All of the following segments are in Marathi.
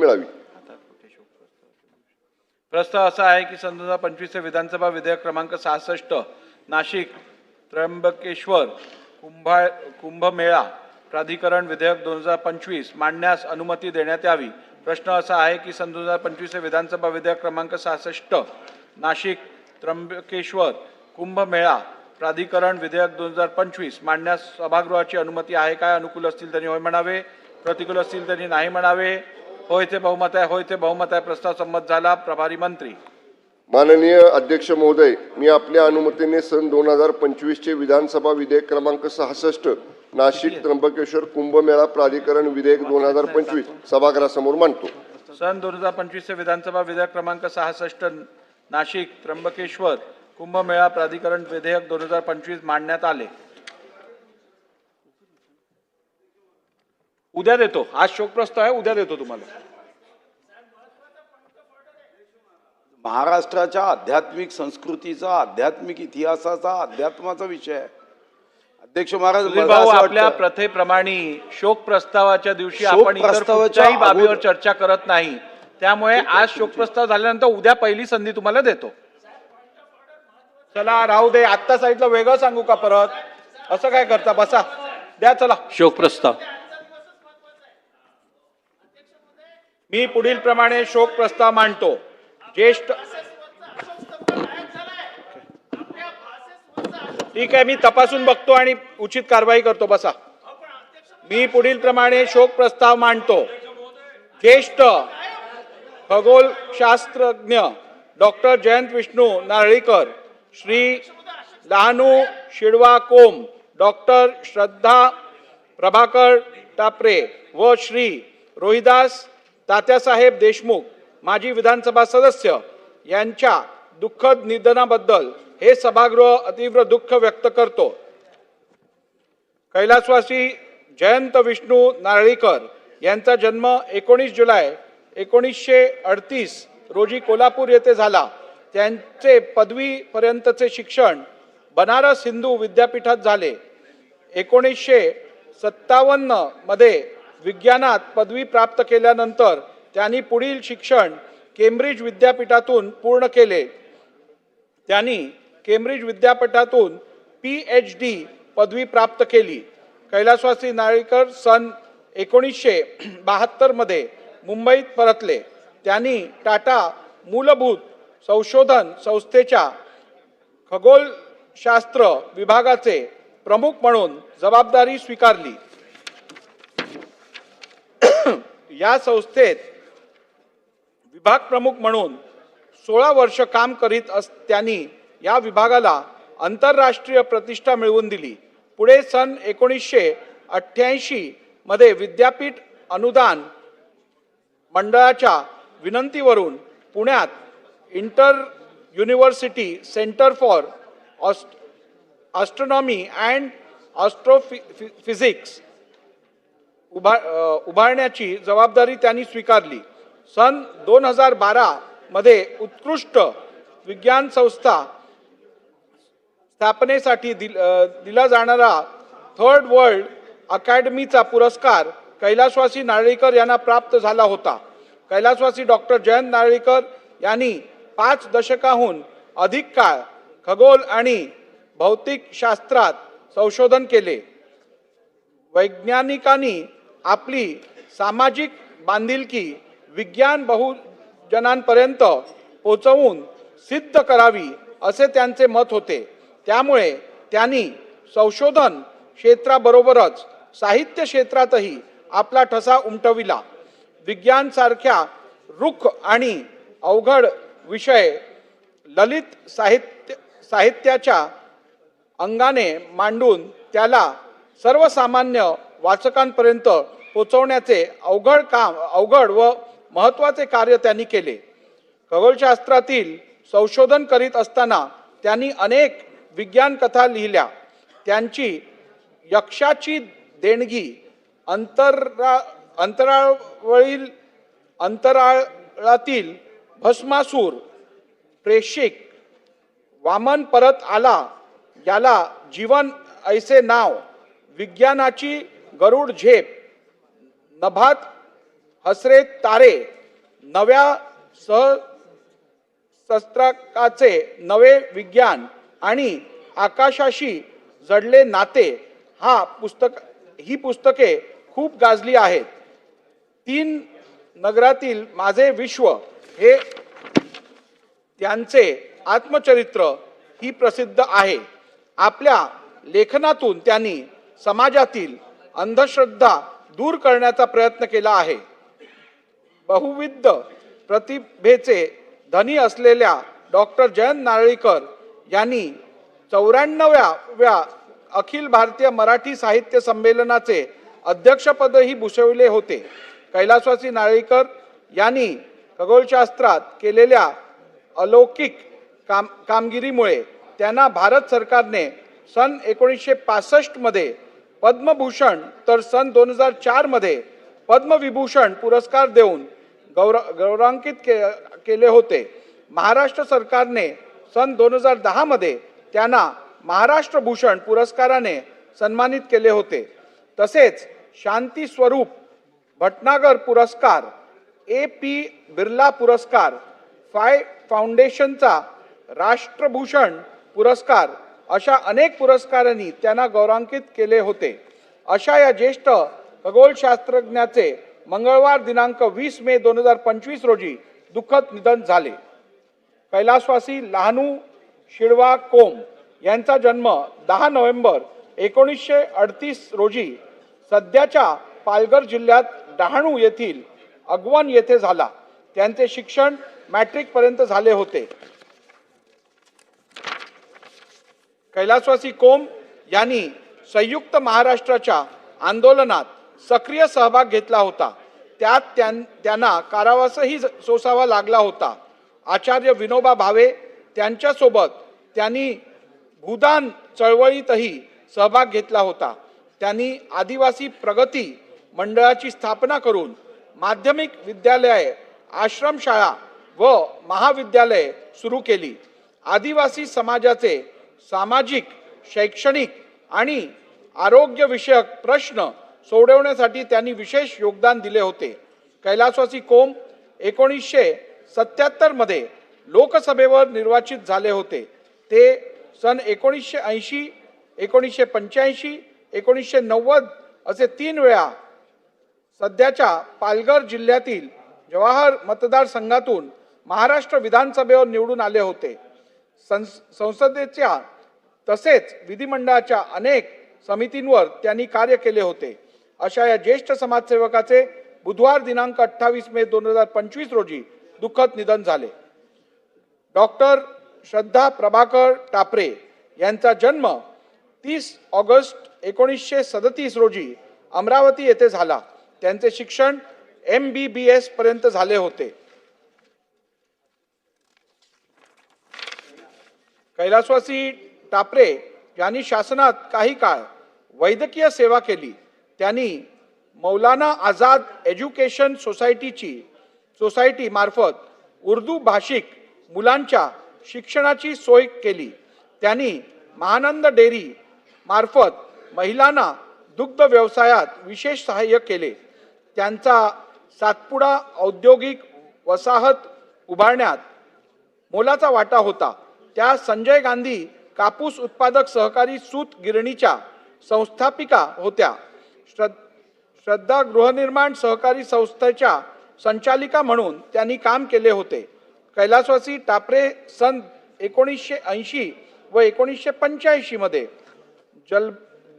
मिळावी. प्रस्ताव असा आहे की सन दोन हजार पंचवीसचे विधानसभा विधेयक क्रमांक सहासष्ट नाशिक त्र्यंबकेश्वर कुंभा कुंभमेळा प्राधिकरण विधेयक दोन हजार पंचवीस मांडण्यास अनुमती देण्यात यावी. प्रश्न असा आहे की सन दोन हजार पंचवीस विधानसभा विधेयक क्रमांक सहासष्ट नाशिक त्र्यंबकेश्वर कुंभमेळा प्राधिकरण विधेयक दोन हजार पंचवीस मांडण्यास सभागृहाची अनुमती आहे काय? अनुकूल असतील त्यांनी होय म्हणावे. प्रतिकूल असतील त्यांनी नाही म्हणावे. होय ते बहुमत आहे होय ते बहुमत आहे प्रस्ताव संमत झाला. प्रभारी मंत्री. माननीय अध्यक्ष महोदय मी आपल्या अनुमतीने सन दोन हजार पंचवीसचे विधानसभा विधेयक क्रमांक सहासष्ट नाशिक त्र्यंबकेश्वर कुंभमेळा प्राधिकरण विधेयक दोन हजार पंचवीस सभागृहासमोर मांडतो. सन दोन हजार पंचवीसचे विधानसभा विधेयक क्रमांक सहासष्ट नाशिक त्र्यंबकेश्वर कुंभमेळा प्राधिकरण विधेयक दोन हजार पंचवीस मांडण्यात आले. उद्या देतो. आज शोकप्रस्ताव आहे उद्या देतो तुम्हाला. महाराष्ट्राच्या आध्यात्मिक संस्कृतीचा आध्यात्मिक इतिहासाचा अध्यात्माचा विषय आहे. अध्यक्ष महाराज आपल्या प्रथेप्रमाणे शोक प्रस्तावाच्या दिवशी आपण बाबीवर चर्चा करत नाही. त्यामुळे आज शोक प्रस्ताव झाल्यानंतर उद्या पहिली संधी तुम्हाला देतो. चला राहू दे. आत्ता साईडला वेगळं सांगू का परत? असं काय करता? बसा. द्या चला. शोक प्रस्ताव मी पुढील प्रमाणे शोक प्रस्ताव मांडतो. ज्येष्ठ ठीक आहे मी तपासून बघतो आणि उचित कारवाई करतो बसा. मी पुढील प्रमाणे शोक प्रस्ताव मांडतो. ज्येष्ठ खगोलशास्त्रज्ञ डॉक्टर जयंत विष्णू नारळीकर श्री लहानू शिडवा कोम डॉक्टर श्रद्धा प्रभाकर टापरे व श्री रोहिदास तात्यासाहेब देशमुख माजी विधानसभा सदस्य यांच्या दुःखद निधनाबद्दल हे सभागृह अतीव्र दुःख व्यक्त करतो. कैलासवासी जयंत विष्णू नारळीकर यांचा जन्म एकोणीस जुलै एकोणीसशे अडतीस रोजी कोल्हापूर येथे झाला. त्यांचे पदवीपर्यंतचे शिक्षण बनारस हिंदू विद्यापीठात झाले. एकोणीसशे सत्तावन्नमध्ये विज्ञानात पदवी प्राप्त केल्यानंतर त्यांनी पुढील शिक्षण केम्ब्रिज विद्यापीठातून पूर्ण केले. त्यांनी केम्ब्रिज विद्यापीठातून पी एच डी पदवी प्राप्त केली. कैलासवासी नारळीकर सन एकोणीसशे बहात्तरमध्ये मुंबईत परतले. त्यांनी टाटा मूलभूत संशोधन संस्थेच्या खगोलशास्त्र विभागाचे प्रमुख म्हणून जबाबदारी स्वीकारली. या संस्थेत विभाग प्रमुख म्हणून सोळा वर्ष काम करीत अस त्यांनी या विभागाला आंतरराष्ट्रीय प्रतिष्ठा मिळवून दिली. पुढे सन एकोणीसशे अठ्ठ्याऐंशी मध्ये विद्यापीठ अनुदान मंडळाच्या विनंतीवरून पुण्यात इंटर युनिव्हर्सिटी सेंटर फॉर ऑस्ट ऑस्ट्रॉनॉमी अँड ऑस्ट्रोफिजिक्स उभा उभारण्याची जबाबदारी त्यांनी स्वीकारली. सन दोन हजार बारामध्ये उत्कृष्ट विज्ञान संस्था स्थापनेसाठी दिल दिला जाणारा थर्ड वर्ल्ड अकॅडमीचा पुरस्कार कैलासवासी नारळीकर यांना प्राप्त झाला होता. कैलासवासी डॉक्टर जयंत नारळीकर यांनी पाच दशकाहून अधिक काळ खगोल आणि भौतिक शास्त्रात संशोधन केले. वैज्ञानिकांनी आपली सामाजिक बांधिलकी विज्ञान बहुजनांपर्यंत पोचवून सिद्ध करावी असे त्यांचे मत होते. त्यामुळे त्यांनी संशोधन क्षेत्राबरोबरच साहित्य क्षेत्रातही आपला ठसा उमटविला. विज्ञानसारख्या रुख आणि अवघड विषय ललित साहित्य साहित्याच्या अंगाने मांडून त्याला सर्वसामान्य वाचकांपर्यंत पोचवण्याचे अवघड काम अवघड व महत्त्वाचे कार्य त्यांनी केले. खगोलशास्त्रातील संशोधन करीत असताना त्यांनी अनेक विज्ञान कथा लिहिल्या. त्यांची यक्षाची देणगी अंतरा अंतराळवरील अंतराळातील भस्मासूर प्रेषिक वामन परत आला याला जीवन ऐसे नाव विज्ञानाची गरुड झेप नभात हसरे तारे नव्या सह शस्त्रकाचे नवे विज्ञान आणि आकाशाशी जडले नाते हा पुस्तक ही पुस्तके खूप गाजली आहेत. तीन नगरातील माझे विश्व हे त्यांचे आत्मचरित्र ही प्रसिद्ध आहे. आपल्या लेखनातून त्यांनी समाजातील अंधश्रद्धा दूर करण्याचा प्रयत्न केला आहे. बहुविध प्रतिभेचे धनी असलेल्या डॉक्टर जयंत नारळीकर यांनी चौऱ्याण्णव्या अखिल भारतीय मराठी साहित्य संमेलनाचे अध्यक्षपदही भूषविले होते. कैलासवासी नारळीकर यांनी खगोलशास्त्रात केलेल्या अलौकिक काम कामगिरीमुळे त्यांना भारत सरकारने सन एकोणीसशे पासष्टमध्ये पद्मभूषण तर सन दोन हजार चारमध्ये पद्मविभूषण पुरस्कार देऊन गौर गौरवांकित के केले होते. महाराष्ट्र सरकारने सन दोन हजार दहामध्ये त्यांना महाराष्ट्र भूषण पुरस्काराने सन्मानित केले होते. तसेच शांती स्वरूप भटनागर पुरस्कार ए पी बिर्ला पुरस्कार फाय फाउंडेशनचा राष्ट्रभूषण पुरस्कार अशा अनेक पुरस्कारांनी त्यांना गौरवांकित केले होते. अशा या ज्येष्ठ खगोलशास्त्रज्ञाचे मंगळवार दिनांक वीस मे दोन हजार पंचवीस रोजी दुःखद निधन झाले. कैलासवासी लहानू शिडवा कोम यांचा जन्म दहा नोव्हेंबर एकोणीसशे अडतीस रोजी सध्याच्या पालघर जिल्ह्यात डहाणू येथील अगवन येथे झाला. त्यांचे शिक्षण मॅट्रिकपर्यंत झाले होते. कैलासवासी कोम यांनी संयुक्त महाराष्ट्राच्या आंदोलनात सक्रिय सहभाग घेतला होता. त्यात त्यां- त्यांना कारावासही सोसावा लागला होता. आचार्य विनोबा भावे त्यांच्यासोबत त्यांनी भूदान चळवळीतही सहभाग घेतला होता. त्यांनी आदिवासी प्रगती मंडळाची स्थापना करून माध्यमिक विद्यालये आश्रमशाळा व महाविद्यालये सुरू केली. आदिवासी समाजाचे सामाजिक शैक्षणिक आणि आरोग्यविषयक प्रश्न सोडवण्यासाठी त्यांनी विशेष योगदान दिले होते. कैलासवासी कोम एकोणीसशे सत्याहत्तरमध्ये लोकसभेवर निर्वाचित झाले होते. ते सन एकोणीसशे ऐंशी एकोणीसशे पंच्याऐंशी एकोणीसशे नव्वद असे तीन वेळा सध्याच्या पालघर जिल्ह्यातील जवाहर मतदारसंघातून महाराष्ट्र विधानसभेवर निवडून आले होते. संस संसदेच्या तसेच विधिमंडळाच्या अनेक समितींवर त्यांनी कार्य केले होते. अशा या ज्येष्ठ समाजसेवकाचे बुधवार दिनांक अठ्ठावीस मे दोन हजार पंचवीस रोजी दुःखद निधन झाले. डॉक्टर श्रद्धा प्रभाकर टापरे यांचा जन्म तीस ऑगस्ट एकोणीसशे सदतीस रोजी अमरावती येथे झाला. त्यांचे शिक्षण एम बी बी एस पर्यंत झाले होते. कैलासवासी टापरे यांनी शासनात काही काळ वैद्यकीय सेवा केली. त्यांनी मौलाना आझाद एज्युकेशन सोसायटीची सोसायटी मार्फत उर्दू भाषिक मुलांच्या शिक्षणाची सोय केली. त्यांनी महानंद डेअरी मार्फत महिलांना दुग्ध व्यवसायात विशेष सहाय्य केले. त्यांचा सातपुडा औद्योगिक वसाहत उभारण्यात मोलाचा वाटा होता. त्या संजय गांधी कापूस उत्पादक सहकारी सूत गिरणीच्या संस्थापिका होत्या. श्रद्ध श्रद्धा गृहनिर्माण सहकारी संस्थेच्या संचालिका म्हणून त्यांनी काम केले होते. कैलासवासी टापरे सन एकोणीसशे ऐंशी व एकोणीसशे पंच्याऐंशीमध्ये जल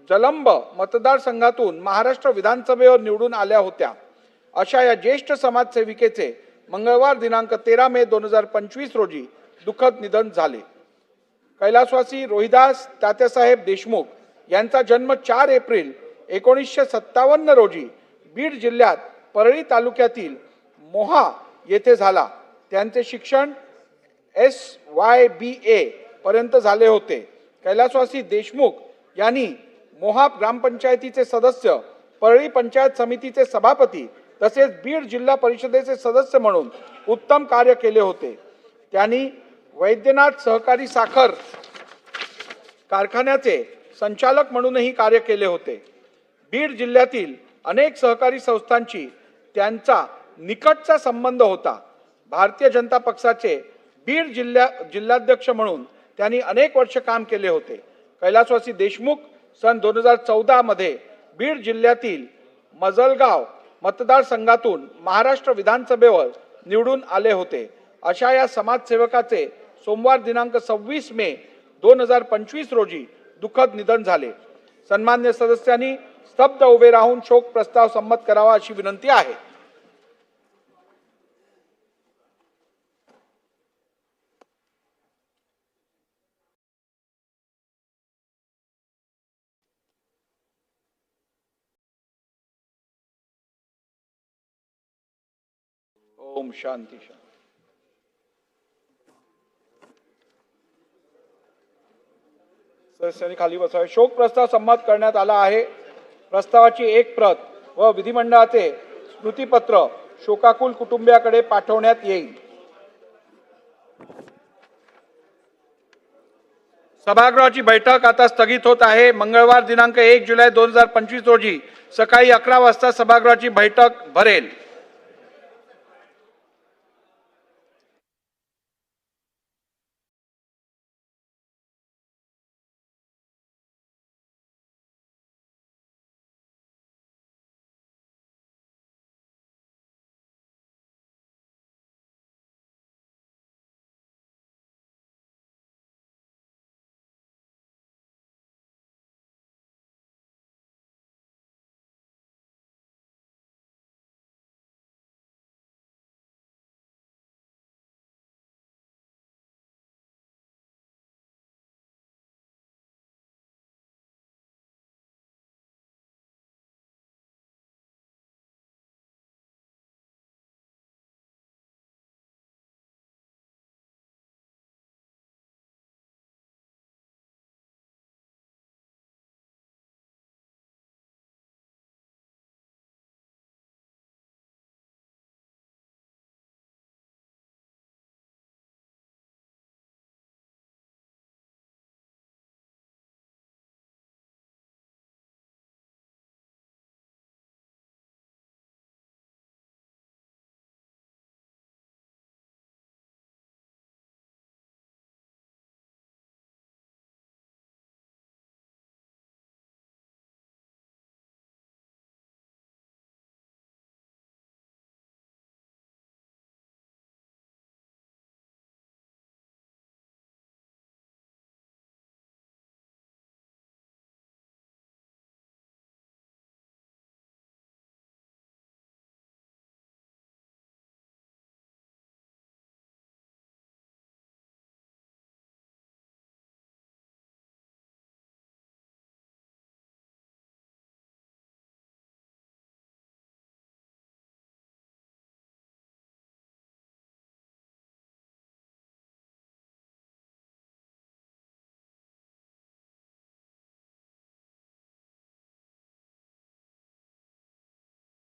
जलंब मतदारसंघातून महाराष्ट्र विधानसभेवर निवडून आल्या होत्या. अशा या ज्येष्ठ समाजसेविकेचे मंगळवार दिनांक तेरा मे दोन हजार पंचवीस रोजी दुःखद निधन झाले. कैलासवासी रोहिदास तात्यासाहेब देशमुख यांचा जन्म चार एप्रिल एकोणीसशे सत्तावन्न रोजी बीड जिल्ह्यात परळी तालुक्यातील मोहा येथे झाला. त्यांचे शिक्षण एस वाय बी ए पर्यंत झाले होते. कैलासवासी देशमुख यांनी मोहा ग्रामपंचायतीचे सदस्य परळी पंचायत समितीचे सभापती तसेच बीड जिल्हा परिषदेचे सदस्य म्हणून उत्तम कार्य केले होते. त्यांनी वैद्यनाथ सहकारी साखर कारखान्याचे संचालक म्हणूनही कार्य केले होते. बीड जिल्ह्यातील अनेक सहकारी संस्थांची त्यांचा निकटचा संबंध होता. भारतीय जनता पक्षाचे बीड जिल्ह्या जिल्हाध्यक्ष म्हणून त्यांनी अनेक वर्ष काम केले होते. कैलासवासी देशमुख सन दोन हजार चौदामध्ये बीड जिल्ह्यातील मजलगाव मतदारसंघातून महाराष्ट्र विधानसभेवर निवडून आले होते. अशा या समाजसेवकाचे सोमवार दिनांक सव्वीस मे दोन हजार पंचवीस रोजी दुःखद निधन झाले. सन्मान्य सदस्यांनी स्तब्ध उभे राहून शोक प्रस्ताव संमत करावा अशी विनंती आहे. ओम शांती शांती. सदस्यांनी खाली बसावे. शोक प्रस्ताव संमत करण्यात आला आहे. प्रस्तावाची एक प्रत व विधिमंडळाचे स्मृतीपत्र शोकाकुल कुटुंबियाकडे पाठवण्यात येईल. सभागृहाची बैठक आता स्थगित होत आहे. मंगळवार दिनांक एक जुलै दोन हजार पंचवीस रोजी सकाळी अकरा वाजता सभागृहाची बैठक भरेल.